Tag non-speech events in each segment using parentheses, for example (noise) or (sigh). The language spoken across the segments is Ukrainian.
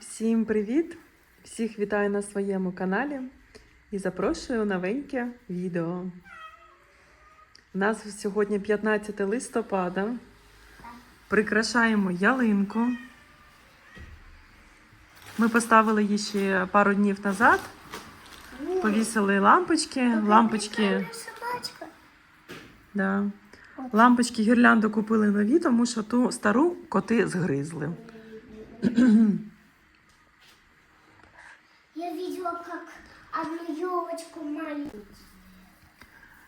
Всім привіт! Всіх вітаю на своєму каналі і запрошую новеньке відео. У нас сьогодні 15 листопада. Прикрашаємо ялинку. Ми поставили її ще пару днів назад. Повісили лампочки. Лампочки, да. Лампочки гірлянду купили нові, тому що ту стару коти згризли. (clears throat) Я видела, как одну елочку маленькую.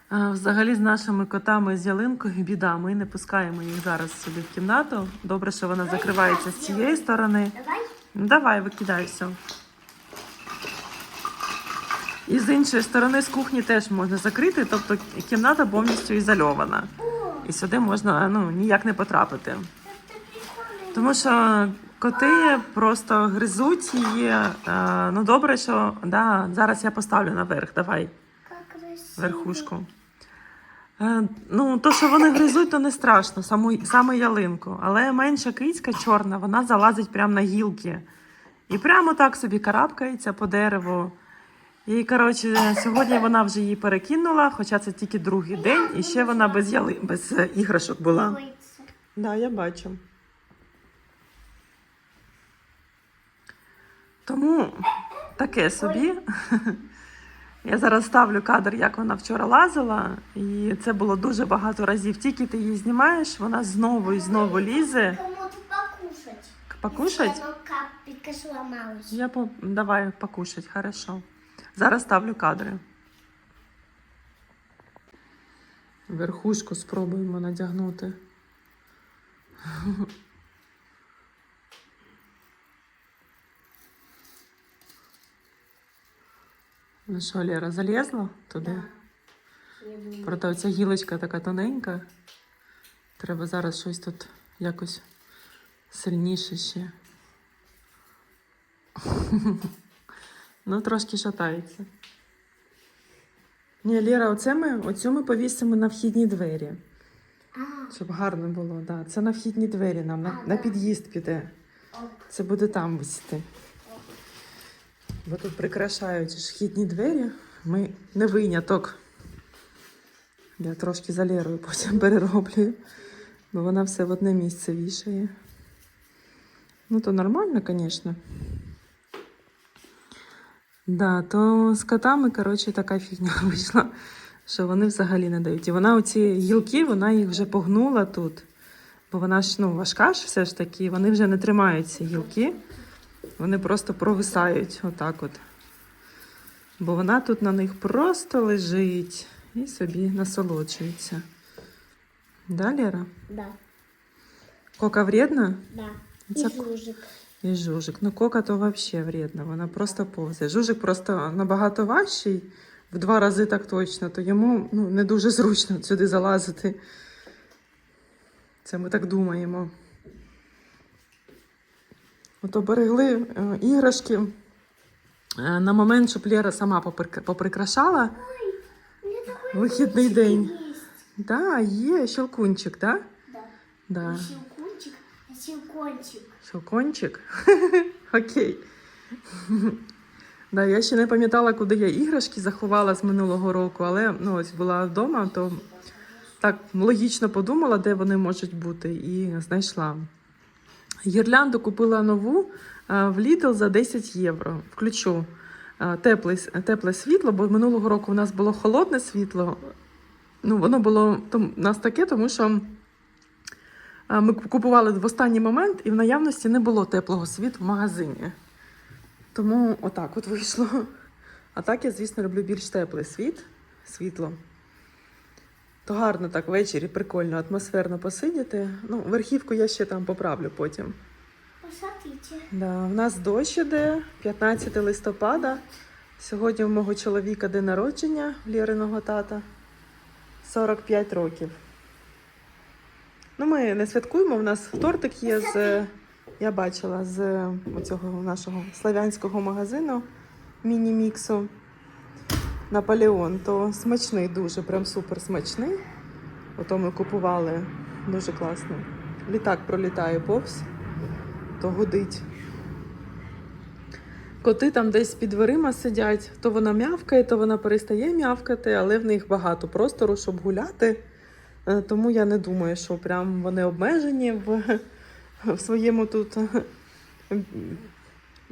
А, Взагалі з нашими котами з ялинкою біда. Ми не пускаємо їх зараз сюди в кімнату. Добре, що вона закривається з цієї сторони. Давай. Ну, давай, викидай все. І з іншої сторони з кухні теж можна закрити, тобто кімната повністю ізольована. О, І сюди можна ну, ніяк не потрапити. это прикольно. Тому що коти просто гризуть її. Е, Ну добре, що да, зараз я поставлю наверх. Давай. Верхушку. Е, ну, то, що вони гризуть, то не страшно, саму, саме ялинку. Але менша кицька чорна, вона залазить прямо на гілки. І прямо так собі карабкається по дереву. І, коротше, сьогодні вона вже її перекинула, хоча це тільки другий день, і ще вона без яли, без е, іграшок була. Боится. Да, я бачу. Тому таке собі. Я зараз ставлю кадр, як вона вчора лазила, і це було дуже багато разів. Тільки ти її знімаєш, вона знову і знову лізе. Покушать. Я по... давай покушать, хорошо. Зараз ставлю кадри. Верхушку спробуємо надягнути. Ну що, Лера, залізла туди? Думаю. Проте оця гілочка така тоненька. Треба зараз щось тут якось сильніше ще. (laughs) ну, трошки шатається. Ні, Лера, оце ми, оцю ми повісимо на вхідні двері. А, Щоб гарно було, да. Це на вхідні двері нам, на, А, на да. під'їзд піде. Це буде там висіти. Бо тут прикрашають ж вхідні двері. Ми не виняток. Я трошки за Лерою потім (laughs) перероблю, бо вона все в одне місце вішає. Ну, то нормально, звісно. Да, то з котами, коротше, така фігня (laughs) вийшла, що вони взагалі не дають. І вона оці гілки, вона їх вже погнула тут. Бо вона ж ну, важка ж все ж таки, вони вже не тримають ці гілки. Вони просто провисають отак от. Бо вона тут на них просто лежить і собі насолоджується. Да, Лера? Да, Кока вредна? да. Це И жужик. І жужик. Ну, кока то взагалі вредна, вона просто повзає. Жужик просто набагато важчий, в два рази так точно, то йому ну, не дуже зручно сюди залазити. Це ми так думаємо. Ото берегли е, іграшки е, на момент, щоб Лера сама поприк- поприкрашала. Вихідний день. есть. Да, є щелкунчик, да? Да. Да. Не щелкунчик. Щелкончик? (laughs) Окей. Да, я ще не пам'ятала, куди я іграшки заховала з минулого року, але ну, ось була вдома, то так логічно подумала, де вони можуть бути, і знайшла. Гірлянду купила нову в Lidl за 10 євро. Включу тепле, тепле світло, бо минулого року у нас було холодне світло. Ну, воно було у нас таке, тому що Ми купували в останній момент, і в наявності не було теплого світу в магазині. Тому отак от вийшло. А так я, звісно, люблю більш теплий світ, світло. То гарно так ввечері, прикольно, атмосферно посидіти. Ну, верхівку я ще там поправлю потім. Посмотрите. Да, в нас дощ іде 15 листопада. Сьогодні у мого чоловіка день народження Ліриного тата 45 років. Ну, ми не святкуємо. У нас тортик є з. Я бачила з цього нашого славянського магазину міні-міксу Наполеон. То смачний дуже, прям супер смачний. Ото ми купували дуже класно. Літак пролітає повз, то гудить. Коти там десь під дверима сидять, то вона м'явкає, то вона перестає м'явкати, але в них багато простору, щоб гуляти. Е, Тому я не думаю, що прям вони обмежені в, в своєму тут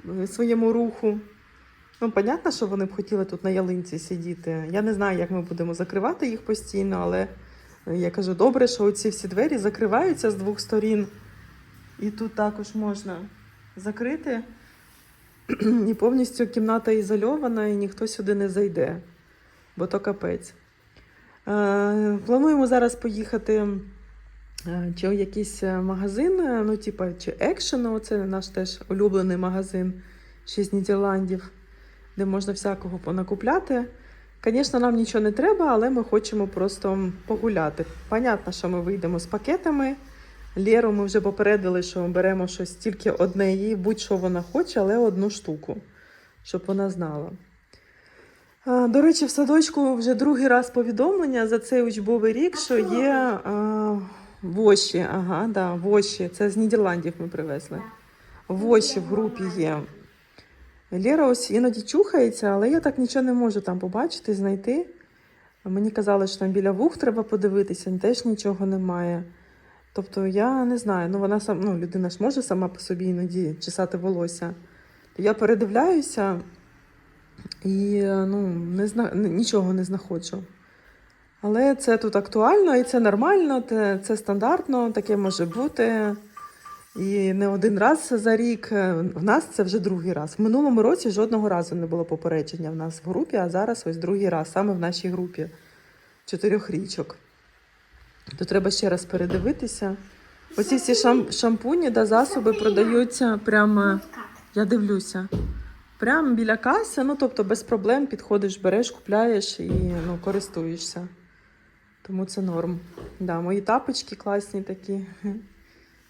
в своєму руху. Ну, понятно, що вони б хотіли тут на ялинці сидіти. Я не знаю, як ми будемо закривати їх постійно, але я кажу, добре, що оці всі двері закриваються з двох сторін. І тут також можна закрити. І повністю кімната ізольована, і ніхто сюди не зайде, бо то капець. Е, плануємо зараз поїхати е, чи в якийсь е, магазин, е, ну, типа, чи Action, це наш теж улюблений магазин ще з Нідерландів, де можна всякого понакупляти. Звісно, нам нічого не треба, але ми хочемо просто погуляти. Понятно, що ми вийдемо з пакетами. Лєру ми вже попередили, що ми беремо щось тільки одне їй, будь-що вона хоче, але одну штуку, щоб вона знала. До речі, в садочку вже другий раз повідомлення за цей учбовий рік, що є а, воші. Ага, да, воші. Це з Нідерландів ми привезли. Воші в групі є. Лєра ось іноді чухається, але я так нічого не можу там побачити, знайти. Мені казали, що там біля вух треба подивитися, теж нічого немає. Тобто я не знаю, ну вона сам, ну, людина ж може сама по собі іноді чесати волосся. Я передивляюся і ну, не зна... нічого не знаходжу. Але це тут актуально і це нормально, це стандартно, таке може бути. І не один раз за рік. В нас це вже другий раз. В минулому році жодного разу не було попередження в нас в групі, а зараз ось другий раз, саме в нашій групі чотирьох річок. То треба ще раз передивитися. Оці всі шам- шампуні та засоби продаються прямо, я дивлюся, прямо біля каси, ну тобто без проблем підходиш, береш, купляєш і ну, користуєшся. Тому це норм. Да, мої тапочки класні такі.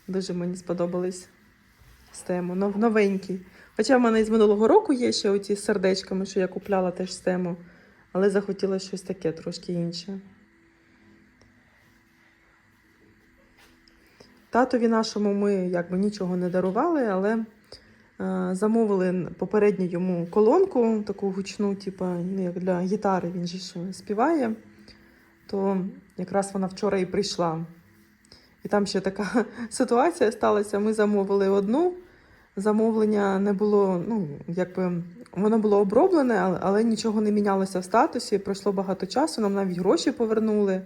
Дуже мені сподобались з тему. Нов- Новенькі. Хоча в мене із минулого року є ще оті з сердечками, що я купляла теж з тему, але захотіла щось таке трошки інше. Татові нашому ми якби нічого не дарували, але е, замовили попередньо йому колонку, таку гучну, типу, як для гітари, він же співає. То якраз вона вчора і прийшла. І там ще така (laughs) ситуація сталася. Ми замовили одну. Замовлення не було, ну, якби воно було оброблене, але, але нічого не мінялося в статусі. Пройшло багато часу, нам навіть гроші повернули.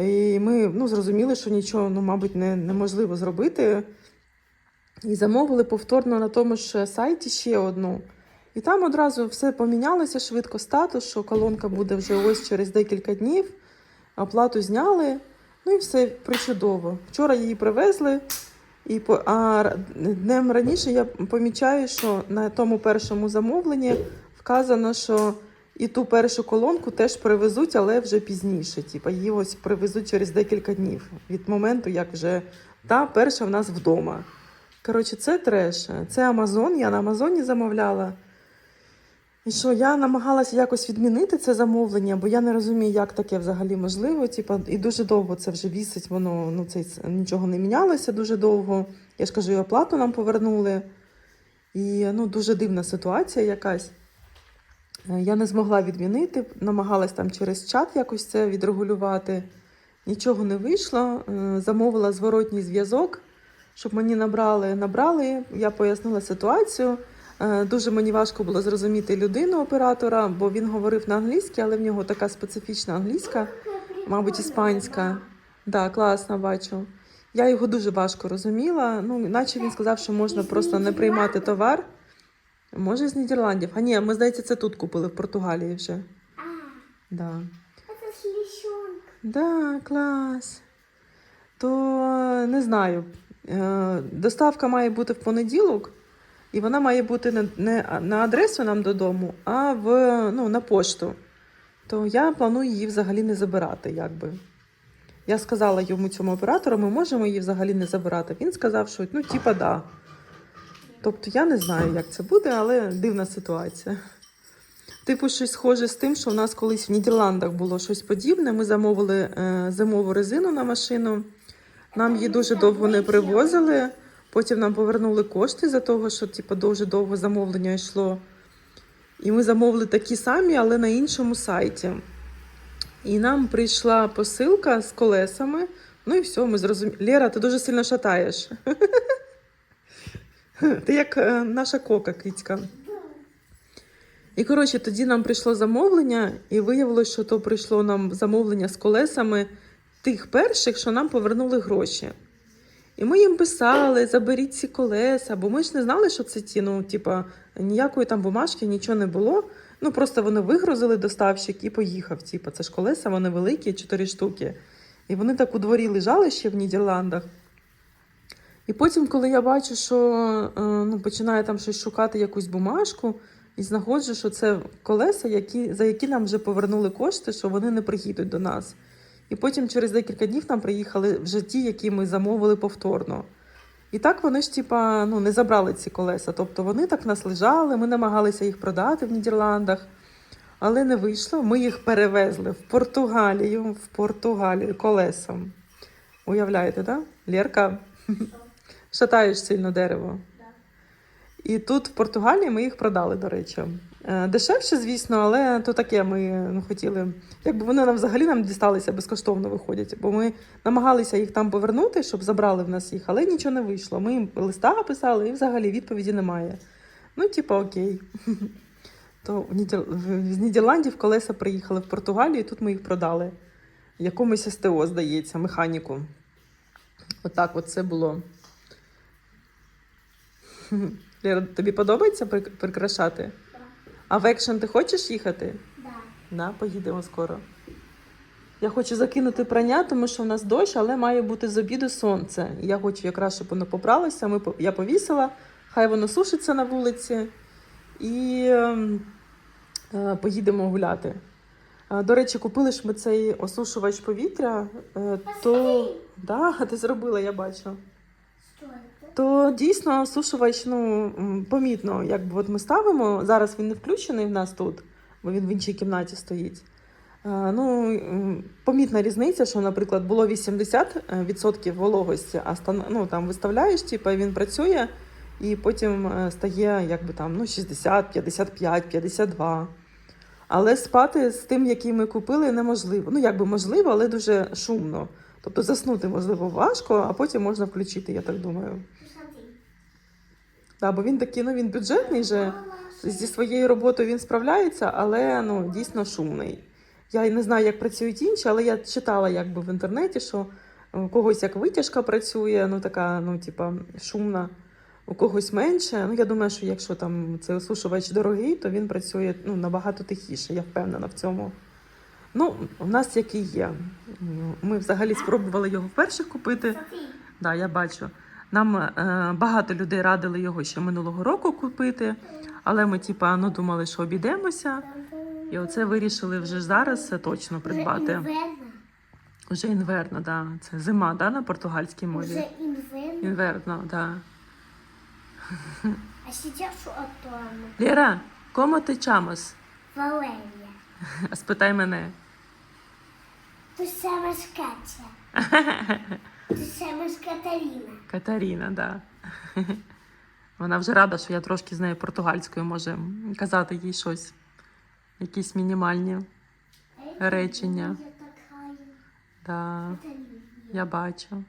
І ми ну, зрозуміли, що нічого, ну, мабуть, не, неможливо зробити. І замовили повторно на тому ж сайті ще одну. І там одразу все помінялося швидко статус, що колонка буде вже ось через декілька днів. Оплату зняли. Ну і все причудово. Вчора її привезли, і по, а днем раніше я помічаю, що на тому першому замовленні вказано, що і ту першу колонку теж привезуть, але вже пізніше. Типа її ось привезуть через декілька днів від моменту, як вже та перша в нас вдома. Коротше, це треш. Це Амазон. Я на Амазоні замовляла. І що я намагалася якось відмінити це замовлення, бо я не розумію, як таке взагалі можливо. Типа, і дуже довго це вже вісить, воно ну це нічого не мінялося дуже довго. Я ж кажу, і оплату нам повернули. І ну, дуже дивна ситуація якась. Е, Я не змогла відмінити, намагалась там через чат якось це відрегулювати. Нічого не вийшло. Е, Замовила зворотній зв'язок, щоб мені набрали. Набрали, я пояснила ситуацію. Е, Дуже мені важко було зрозуміти людину оператора, бо він говорив на англійській, але в нього така специфічна англійська, мабуть, іспанська. Да, класно бачу. Я його дуже важко розуміла. Ну, наче він сказав, що можна просто не приймати товар. Може, з Нідерландів. А ні, ми, здається, це тут купили в Португалії вже. А, Да. Да, клас. То не знаю. Е, Доставка має бути в понеділок, і вона має бути не, на адресу нам додому, а в, ну, на пошту. То я планую її взагалі не забирати, якби. Я сказала йому цьому оператору, ми можемо її взагалі не забирати. Він сказав, що ну, типа, да. Тобто я не знаю, як це буде, але дивна ситуація. Типу, щось схоже з тим, що у нас колись в Нідерландах було щось подібне. Ми замовили е, зимову резину на машину. Нам її дуже довго не привозили. Потім нам повернули кошти за того, що типу, дуже довго замовлення йшло. І ми замовили такі самі, але на іншому сайті. І нам прийшла посилка з колесами. Ну і все, ми зрозуміли. Лера, ти дуже сильно шатаєш. Ти як е, наша кока кицька. І коротше, тоді нам прийшло замовлення, і виявилося, що то прийшло нам замовлення з колесами тих перших, що нам повернули гроші. І ми їм писали, заберіть ці колеса, бо ми ж не знали, що це ті, ну, типа, ніякої там бумажки, нічого не було. Ну, просто вони вигрузили доставщик і поїхав. Типа, це ж колеса, вони великі, чотири штуки. І вони так у дворі лежали ще в Нідерландах. І потім, коли я бачу, що е, ну, починаю там щось шукати якусь бумажку, і знаходжу, що це колеса, які, за які нам вже повернули кошти, що вони не приїдуть до нас. І потім через декілька днів нам приїхали вже ті, які ми замовили повторно. І так вони ж, типа, ну, не забрали ці колеса. Тобто вони так нас лежали, ми намагалися їх продати в Нідерландах, але не вийшло. Ми їх перевезли в Португалію, в Португалію колесом. Уявляєте, так? Да? Лєрка, (laughs) шатаєш сильно дерево. І тут в Португалії ми їх продали, до речі. Е, Дешевше, звісно, але то таке ми ну, хотіли. Якби вони нам взагалі нам дісталися безкоштовно виходять, бо ми намагалися їх там повернути, щоб забрали в нас їх, але нічого не вийшло. Ми їм листа писали і взагалі відповіді немає. Ну, типа, окей. (laughs) То з Нідерландів колеса приїхали в Португалію, і тут ми їх продали. Якомусь СТО, здається, механіку. Отак от це було. (laughs) Лера, тобі подобається прикрашати? А в екшен ти хочеш їхати? Да. Да, поїдемо скоро. Я хочу закинути прання, тому що в нас дощ, але має бути з обіду сонце. Я хочу якраз, щоб воно попралося. Ми, я повісила, хай воно сушиться на вулиці. І ем, е, поїдемо гуляти. Е, До речі, купили ж ми цей осушувач повітря. е, То да, (laughs) ти зробила, я бачу. Это? То дійсно осушувач, ну помітно, якби от ми ставимо. Зараз він не включений в нас тут, бо він в іншій кімнаті стоїть. Е, Ну, помітна різниця, що, наприклад, було 80% вологості, а ну, там виставляєш, типу, він працює, і потім е, стає якби там ну, 60, 55, 52. Але спати з тим, який ми купили, неможливо. Ну, якби можливо, але дуже шумно. Тобто заснути можливо важко, а потім можна включити, я так думаю. Да, бо він такий, ну він бюджетний же. Зі своєю роботою він справляється, але ну, дійсно шумний. Я не знаю, як працюють інші, але я читала якби в інтернеті, що у когось як витяжка працює, ну така, ну, типа, шумна, у когось менше. Ну, я думаю, що якщо там цей осушувач дорогий, то він працює ну, набагато тихіше, я впевнена в цьому. Ну, у нас який є. Ми взагалі спробували його вперше купити. Да, я бачу. Нам е, багато людей радили його ще минулого року купити, але ми, типа, ну думали, що обійдемося. І оце вирішили вже зараз точно придбати. Уже. Уже інверно, да. Це зима, да, на португальській мові. Уже инверно. Інверно, да. А сейчас outono. Лера, кому ти чамос? Валерия. (laughs) Спитай мене. Tu chamas Kátia. Tu chamas Catarina. Катаріна, да. (laughs) Вона вже рада, що я трошки з нею португальською може казати їй щось. Якісь мінімальні. Речення. Да. Я бачу.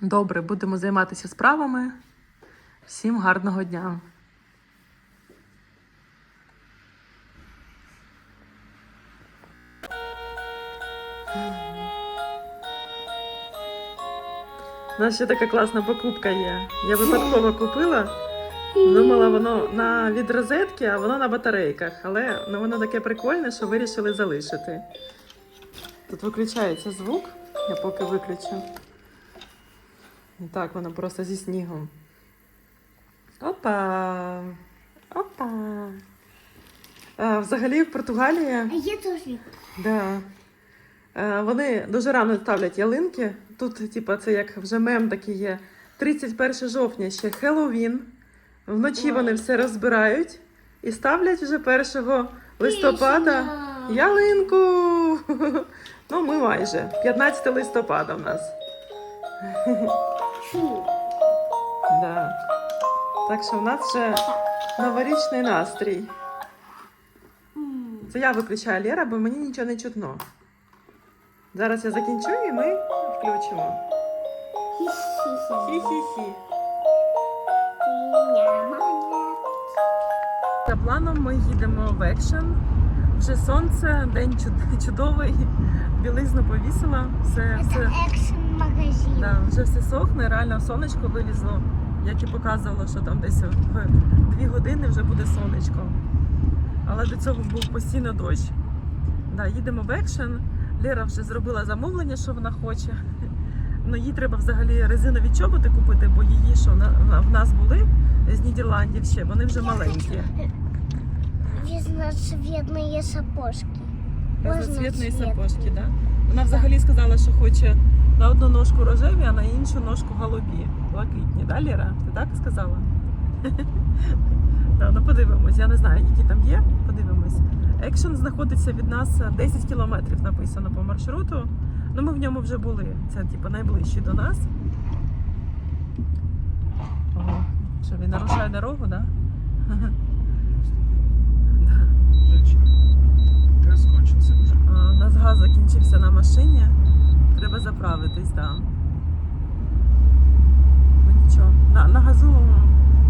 Добре, будемо займатися справами. Всім гарного дня. У нас ще така класна покупка є. Я випадково купила. Думала, воно на від розетки, а воно на батарейках. Але ну, воно таке прикольне, що вирішили залишити. Тут виключається звук, я поки виключу. І так, воно просто зі снігом. Опа! Опа! А, взагалі в Португалії А тоже. да, е, вони дуже рано ставлять ялинки. Тут, типа, це як вже мем такий є. 31 жовтня ще Хеллоуін. Вночі вони все розбирають і ставлять вже 1 листопада. Ялинку! (laughs) Ну, ми майже. 15 листопада в нас. (laughs) Да. Так що у нас вже новорічний настрій. Це я виключаю Лера, бо мені нічого не чутно. Зараз я закінчу і ми включимо. Хі-хі-хі. Хі-хі-хі. За планом ми їдемо в екшен. Вже сонце, день чудовий, білизну повісила, все, все, Це екшн-магазин. да, вже все сохне, реально сонечко вилізло, як і показувало, що там десь в дві години вже буде сонечко. Але до цього був постійно дощ. Да, їдемо в екшен. Лера вже зробила замовлення, що вона хоче. Ну, їй треба взагалі резинові чоботи купити, бо її що в нас були з Нідерландів ще, вони вже маленькі. Разноцветные сапожки. Разноцвітні Можна сапожки, да? Вона взагалі сказала, що хоче на одну ножку рожеві, а на іншу ножку голубі. Блакитні, да, Ліра? Ти так сказала? (laughs) Да, ну подивимось. Я не знаю, які там є. Подивимось. Екшен знаходиться від нас 10 кілометрів, написано по маршруту. Ну, ми в ньому вже були. Це типу найближчий до нас. Ого. Що він нарушає дорогу, так? Да? (laughs) Да. Газ кончился уже. А, У нас газ закінчився на машині. Треба заправитись, так. Ну нічого. На, на газу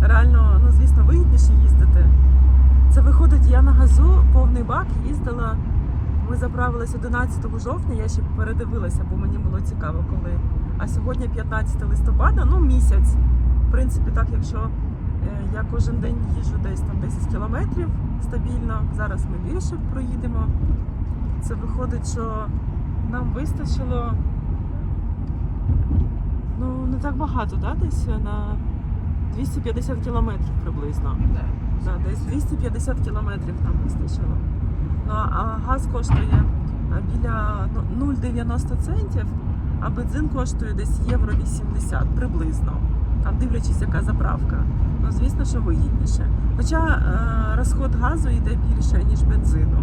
реально, ну звісно, вигідніше їздити. Це виходить, я на газу повний бак їздила. Ми заправились 11 жовтня, я ще передивилася, бо мені було цікаво, коли. А сьогодні 15 листопада, ну місяць. В принципі, так, якщо е, я кожен день їжджу десь там 10 кілометрів стабільно, зараз ми більше проїдемо. Це виходить, що нам вистачило ну не так багато, да? десь на 250 кілометрів приблизно. Да, десь 250 кілометрів нам вистачило. Ну, а газ коштує біля ну, 0,90 центів, а бензин коштує десь євро 80 приблизно. Там дивлячись, яка заправка. Ну, звісно, що вигідніше. Хоча е, розход газу йде більше, ніж бензину.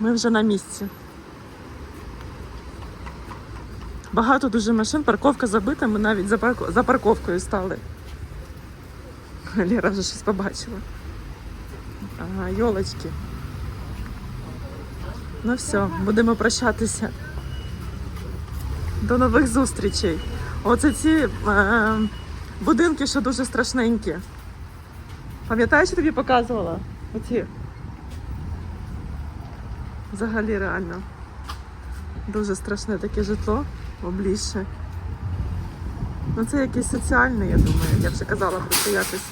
Ми вже на місці. Багато дуже машин, парковка забита, ми навіть за, парко- за парковкою стали. Лера вже щось побачила. Ага, йолочки. Ну все, будемо прощатися. До нових зустрічей. Оце ці е, будинки, що дуже страшненькі. Пам'ятаєш, я тобі показувала? Оці. Взагалі реально. Дуже страшне таке житло облізше. Ну це якийсь соціальний, я думаю. Я вже казала про це якось.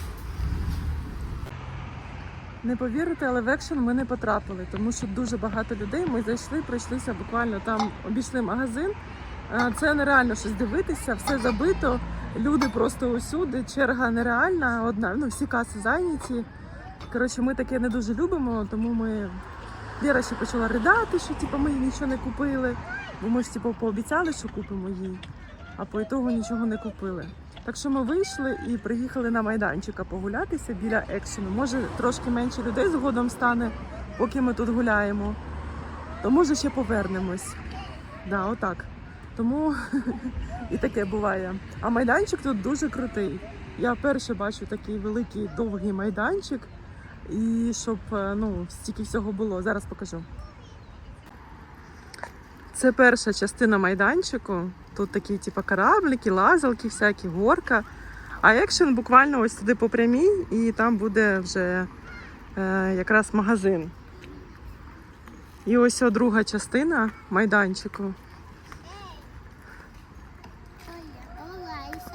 Не повірите, але в екшен ми не потрапили, тому що дуже багато людей. Ми зайшли, пройшлися буквально там, обійшли магазин. Це нереально щось дивитися, все забито. Люди просто усюди, черга нереальна, одна, ну всі каси зайняті. Коротше, ми таке не дуже любимо, тому ми. Лера ще почала ридати, що типу, ми нічого не купили. Бо ми ж типу, пообіцяли, що купимо їй, а по ітогу нічого не купили. Так що ми вийшли і приїхали на майданчика погулятися біля екшену. Може, трошки менше людей згодом стане, поки ми тут гуляємо. То може ще повернемось. Да, отак. Тому (laughs) і таке буває. А майданчик тут дуже крутий. Я вперше бачу такий великий довгий майданчик. І щоб е, ну, стільки всього було. Зараз покажу. Це перша частина майданчику. Тут такі, типу, кораблики, лазалки, всякі, горка. А екшен буквально ось туди по прямій, і там буде вже е, якраз магазин. І ось о друга частина майданчику.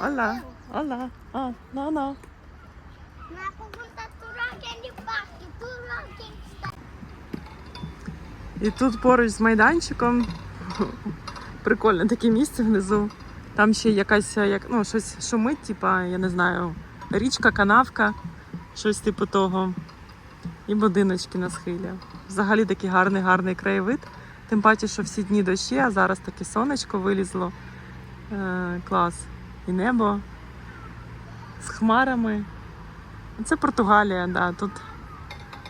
Ола, ола, а, на, І тут поруч з майданчиком (laughs) прикольне таке місце внизу. Там ще якась як, ну, щось шумить, типа, я не знаю, річка, канавка, щось типу того. І будиночки на схилі. Взагалі такий гарний, гарний краєвид. Тим паче, що всі дні дощі, а зараз таке сонечко вилізло. Е, клас. І небо з хмарами. Це Португалія, да. Тут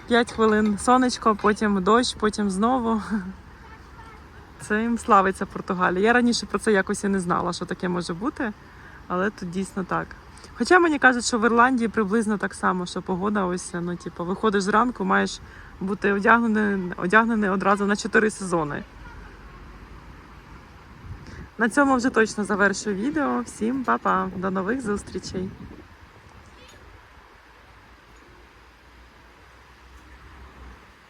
5 хвилин сонечко, потім дощ, потім знову. (laughs) Цим славиться Португалія. Я раніше про це якось і не знала, що таке може бути, але тут дійсно так. Хоча мені кажуть, що в Ірландії приблизно так само, що погода ось, ну, типу, виходиш зранку, маєш бути одягнений, одягнений одразу на 4 сезони. На цьому вже точно завершую відео. Всім па-па, до нових зустрічей!